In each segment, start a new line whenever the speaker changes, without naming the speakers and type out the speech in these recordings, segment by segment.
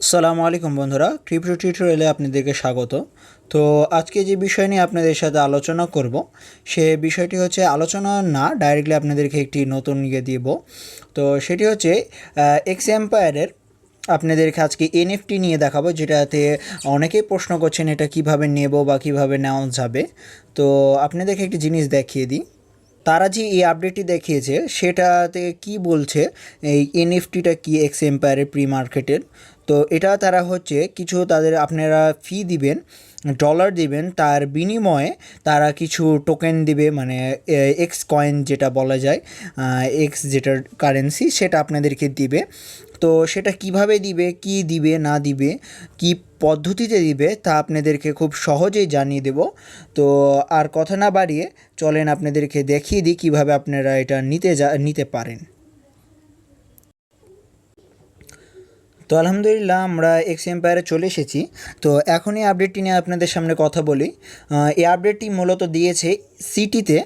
সালামু আলাইকুম বন্ধুরা ক্রিপ্টো টিউটোরিয়ালে আপনাদেরকে স্বাগত। তো আজকে যে বিষয় নিয়ে আপনাদের সাথে আলোচনা করব, সে বিষয়টি হচ্ছে আলোচনা না ডাইরেক্টলি আপনাদেরকে একটি নতুন ইয়ে দিব। তো সেটি হচ্ছে এক্স এম্পায়ারের আপনাদেরকে আজকে এনএফটি নিয়ে দেখাবো, যেটাতে অনেকেই প্রশ্ন করছেন এটা কীভাবে নেব বা কীভাবে নেওয়া যাবে। তো আপনাদেরকে একটি জিনিস দেখিয়ে দিই। তারা যে এই আপডেটটি দেখিয়েছে, সেটাতে কি বলছে, এই এনএফটিটা কি এক্স এম্পায়ারের প্রি মার্কেটের তো এটা তারা হচ্ছে কিছু তাদের আপনারা ফি দিবেন ডলার দিবেন, তার বিনিময়ে তারা কিছু টোকেন দিবে মানে এক্স কয়েন যেটা বলা যায় এক্স যেটার কারেন্সি সেটা আপনাদেরকে দিবে। তো সেটা কীভাবে দিবে, কি দিবে, না দিবে, কি পদ্ধতিতে দিবে তা আপনাদেরকে খুব সহজেই জানিয়ে দেব। তো আর কথা না বাড়িয়ে চলেন আপনাদেরকে দেখিয়ে দিই কীভাবে আপনারা এটা নিতে যা, নিতে পারেন। তো আলহামদুলিল্লাহ আমরা এক্স এম্পায়ারে চলে এসেছি। তো এখন এই আপডেটটি নিয়ে আপনাদের সামনে কথা বলি। এই আপডেটটি মূলত দিয়েছে সিটিতে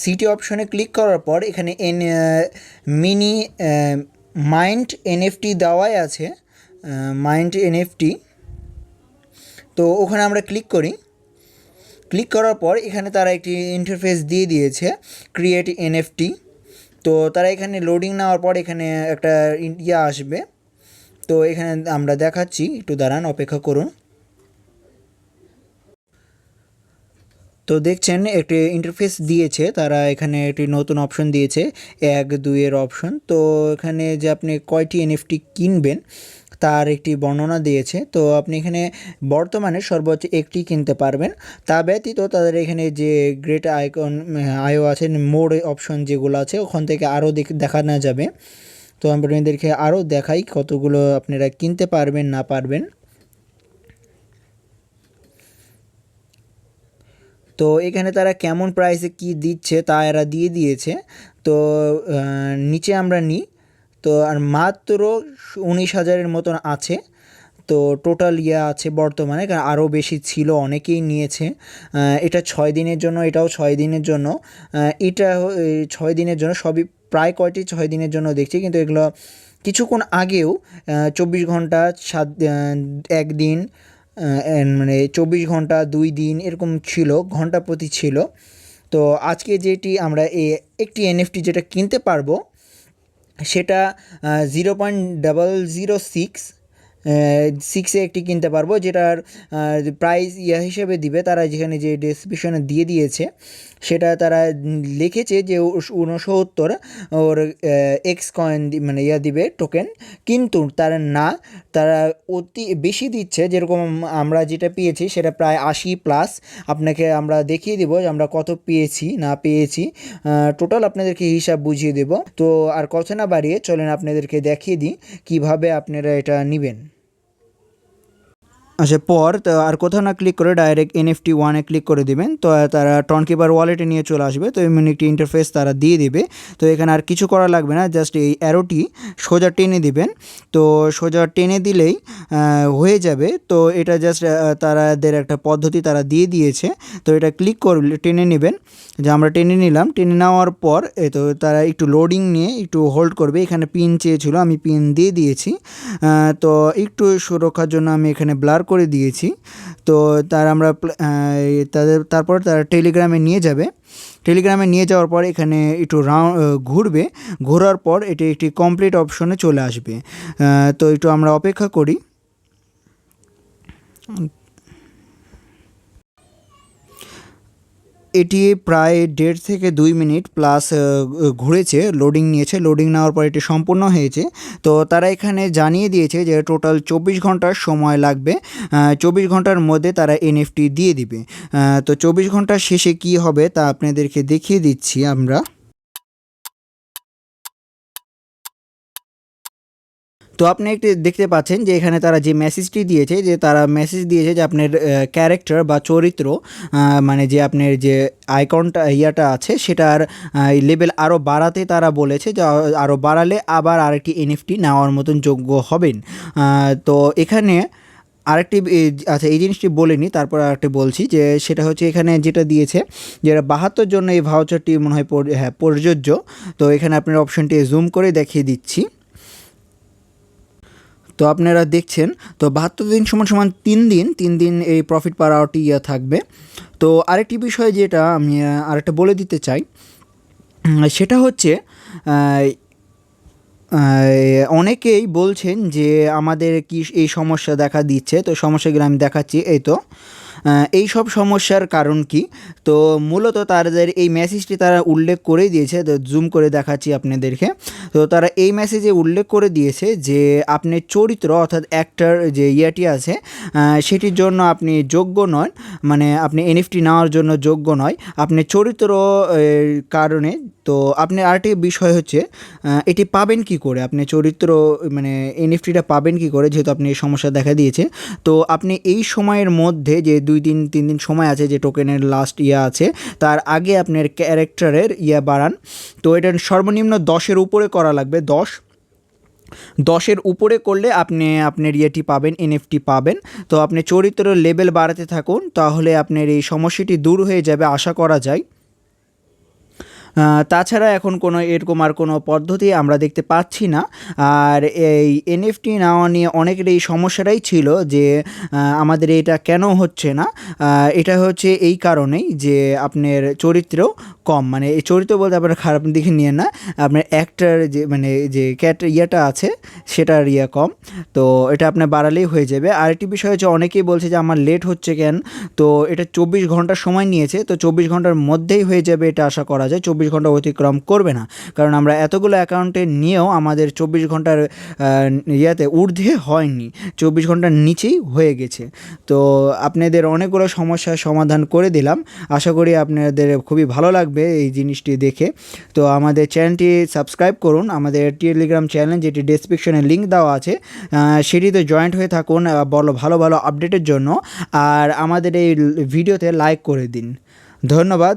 সিটি অপশনে ক্লিক করার পর এখানে এন মিনি মাইন্ড এনএফটি দেওয়াই আছে। মাইন্ড এনএফটি তো ওখানে আমরা ক্লিক করি। ক্লিক করার পর এখানে তারা একটি ইন্টারফেস দিয়ে দিয়েছে ক্রিয়েট এনএফটি তো তারা এখানে লোডিং নেওয়ার পর এখানে একটা ইয়া আসবে। তো এখানে আমরা দেখাচ্ছি, একটু দাঁড়ান, অপেক্ষা করুন। তো দেখছেন, একটি ইন্টারফেস দিয়েছে, তারা এখানে একটি নতুন অপশন দিয়েছে, এক, দুইয়ের অপশন তো এখানে যে আপনি কয়টি এনএফটি কিনবেন, তার একটি বর্ণনা দিয়েছে। তো আপনি এখানে বর্তমানে সর্বোচ্চ একটি কিনতে পারবেন। তা ব্যতীত তাদের এখানে যে গ্রেট আইকন আয়ো আছে মোড অপশন যেগুলো আছে, ওখান থেকে আরও দেখানো যাবে। তো আপনাদেরকে আরও দেখাই কতগুলো আপনারা কিনতে পারবেন, না পারবেন। তো এখানে তারা কেমন প্রাইসে কি দিচ্ছে তা এরা দিয়ে দিয়েছে। তো নিচে আমরা নিই। তো, আর মাত্র উনিশ হাজারের মতন আছে। তো টোটাল ইয়ে আছে বর্তমানে, কারণ আরও বেশি ছিল, অনেকেই নিয়েছে। এটা ছয় দিনের জন্য, এটাও ছয় দিনের জন্য। এটা ছয় দিনের জন্য সবই প্রায় কয়টি ছয় দিনের জন্য দেখছি, কিন্তু এগুলো কিছুক্ষণ আগেও চব্বিশ ঘণ্টা, সাত একদিন মানে চব্বিশ ঘণ্টা, দুই দিন এরকম ছিল, ঘণ্টা প্রতি ছিল। তো আজকে যেটি আমরা এ, একটি এনএফটি যেটা কিনতে পারব, সেটা zero point double zero six সিক্সে একটি কিনতে পারব, যেটার প্রাইস ইয়া হিসেবে দিবে। তারা যেখানে যে ডেসক্রিপশনে দিয়ে দিয়েছে, সেটা তারা লিখেছে যে ঊনসত্তর ওর এক্স কয়েন মানে ইয়া দিবে টোকেন কিন্তু তারা না, তারা অতি বেশি দিচ্ছে। যেরকম আমরা যেটা পেয়েছি, সেটা প্রায় আশি প্লাস আপনাকে আমরা দেখিয়ে দেবো যে আমরা কত পেয়েছি, না পেয়েছি। টোটাল আপনাদেরকে হিসাব বুঝিয়ে দেব। তো আর কথা না বাড়িয়ে চলেন আপনাদেরকে দেখিয়ে দিই কীভাবে আপনারা এটা নেবেন। আচ্ছা পর আর কোথাও না ক্লিক করে ডাইরেক্ট এনএফটি ওয়ানে ক্লিক করে দিবেন। তো তারা টনকিপার ওয়ালেটে নিয়ে চলে আসবে। তো, এমন একটি ইন্টারফেস তারা দিয়ে দিবে। তো, এখানে আর কিছু করা লাগবে না। জাস্ট এই অ্যারোটি সোজা টেনে দিবেন। তো, সোজা টেনে দিলেই হয়ে যাবে। তো, এটা জাস্ট তারাদের একটা পদ্ধতি তারা দিয়ে দিয়েছে। তো, এটা ক্লিক করলে, টেনে নেবেন। যে আমরা টেনে নিলাম। টেনে নেওয়ার পর, এ তো তারা একটু লোডিং নিয়ে একটু হোল্ড করবে। এখানে পিন চেয়েছিল, আমি পিন দিয়ে দিয়েছি। তো, একটু সুরক্ষার জন্য আমি এখানে ব্লার করে দিয়েছি। তো তার আমরা তাদের, তারপর তারা টেলিগ্রামে নিয়ে যাবে। টেলিগ্রামে নিয়ে যাওয়ার পর এখানে একটু রাউন্ড ঘুরবে। ঘোরার পর এটি একটি কমপ্লিট অপশনে চলে আসবে। তো একটু আমরা অপেক্ষা করি। এটি প্রায় দেড় থেকে দুই মিনিট প্লাস ঘুরেছে লোডিং নিয়েছে লোডিং নেওয়ার পর এটি সম্পূর্ণ হয়েছে। তো তারা এখানে জানিয়ে দিয়েছে যে টোটাল চব্বিশ ঘণ্টার সময় লাগবে চব্বিশ ঘণ্টার মধ্যে তারা এনএফটি দিয়ে দিবে। তো চব্বিশ ঘণ্টার শেষে কি হবে তা আপনাদেরকে দেখিয়ে দিচ্ছি আমরা। তো আপনি একটি দেখতে পাচ্ছেন যে এখানে তারা যে মেসেজটি দিয়েছে, যে তারা মেসেজ দিয়েছে যে আপনার ক্যারেক্টার বা চরিত্র মানে যে আপনার যে আইকনটা ইয়াটা আছে, সেটার লেভেল আরও বাড়াতে তারা বলেছে যে আরও বাড়ালে আবার আরেকটি এনএফটি নেওয়ার মতন যোগ্য হবেন। তো এখানে আরেকটি আচ্ছা এই জিনিসটি বলিনি, তারপর আরেকটি বলছি যে, সেটা হচ্ছে এখানে যেটা দিয়েছে যেটা বাহাত্তর জন্য এই ভাউচারটি মনে হয় হ্যাঁ প্রযোজ্য। তো এখানে আপনার অপশনটি জুম করে দেখিয়ে দিচ্ছি। তো আপনারা দেখছেন, তো বাহাত্তর দিন সমান সমান তিন দিন তিন দিন এই প্রফিট পার আওয়ারটি ইয়ে থাকবে। তো আরেকটি বিষয় যেটা আমি আরেকটা বলে দিতে চাই সেটা হচ্ছে অনেকেই বলছেন যে আমাদের কি এই সমস্যা দেখা দিচ্ছে, তো সমস্যাগুলো আমি দেখাচ্ছি, এই তো। এই সব সমস্যার কারণ কি? তো মূলত তাদের এই মেসেজটি তারা উল্লেখ করে দিয়েছে। জুম করে দেখাচ্ছি আপনাদেরকে। তো তারা এই মেসেজে উল্লেখ করে দিয়েছে যে, আপনি চরিত্র অর্থাৎ অ্যাক্টার যে ইয়েটি আছে সেটির জন্য আপনি যোগ্য নন। মানে আপনি এনএফটি নেওয়ার জন্য যোগ্য নয়। আপনি চরিত্র কারণে তো আপনি আরেকটি বিষয় হচ্ছে এটি পাবেন কি করে? আপনি চরিত্র মানে এনএফটিটা পাবেন কি করে? যেহেতু আপনি এই সমস্যা দেখা দিয়েছে। তো আপনি এই সময়ের মধ্যে যে দুই দিন, তিন দিন সময় আছে, যে টোকেনের লাস্ট ইয়া আছে, তার আগে আপনার ক্যারেক্টারের ইয়া বাড়ান। তো এটা সর্বনিম্ন দশের উপরে করা লাগবে। দশ। দশের উপরে করলে আপনি আপনার ইয়েটি পাবেন এনএফটি পাবেন। তো আপনি চরিত্র লেভেল বাড়াতে থাকুন, তাহলে আপনার এই সমস্যাটি দূর হয়ে যাবে, আশা করা যায়। তাছাড়া এখন কোনো এরকম আর কোনো পদ্ধতি আমরা দেখতে পাচ্ছি না। আর এই এনএফটি নেওয়া নিয়ে অনেকের এই সমস্যাটাই ছিল যে আমাদের এটা কেন হচ্ছে না? এটা হচ্ছে এই কারণেই যে, আপনার চরিত্রও কম। মানে এই চরিত্র বলতে আপনার খারাপ দিকে নিয়ে না। আপনার অ্যাক্টার যে মানে যে ক্যাট ইয়েটা আছে, সেটার ইয়ে কম। তো এটা আপনার বাড়ালেই হয়ে যাবে। আরেকটি বিষয় হচ্ছে, অনেকেই বলছে যে, আমার লেট হচ্ছে কেন? তো এটা চব্বিশ ঘণ্টা সময় নিয়েছে। তো চব্বিশ ঘণ্টার মধ্যেই হয়ে যাবে এটা আশা করা যায়। চব্বিশ ঘণ্টা অতিক্রম করবে না। কারণ আমরা এতগুলো অ্যাকাউন্টে নিয়েও আমাদের চব্বিশ ঘণ্টার ইয়েতে ঊর্ধ্বে হয়নি। চব্বিশ ঘণ্টার নিচেই হয়ে গেছে। তো আপনাদের অনেকগুলো সমস্যার সমাধান করে দিলাম। আশা করি আপনাদের খুবই ভালো লাগবে এই জিনিসটি দেখে। তো আমাদের চ্যানেলটি সাবস্ক্রাইব করুন। আমাদের টেলিগ্রাম চ্যানেল যেটি ডেসক্রিপশনে লিঙ্ক দেওয়া আছে সেটিতে জয়েন্ট হয়ে থাকুন বলো, ভালো ভালো আপডেটের জন্য। আর আমাদের এই ভিডিওতে লাইক করে দিন। ধন্যবাদ।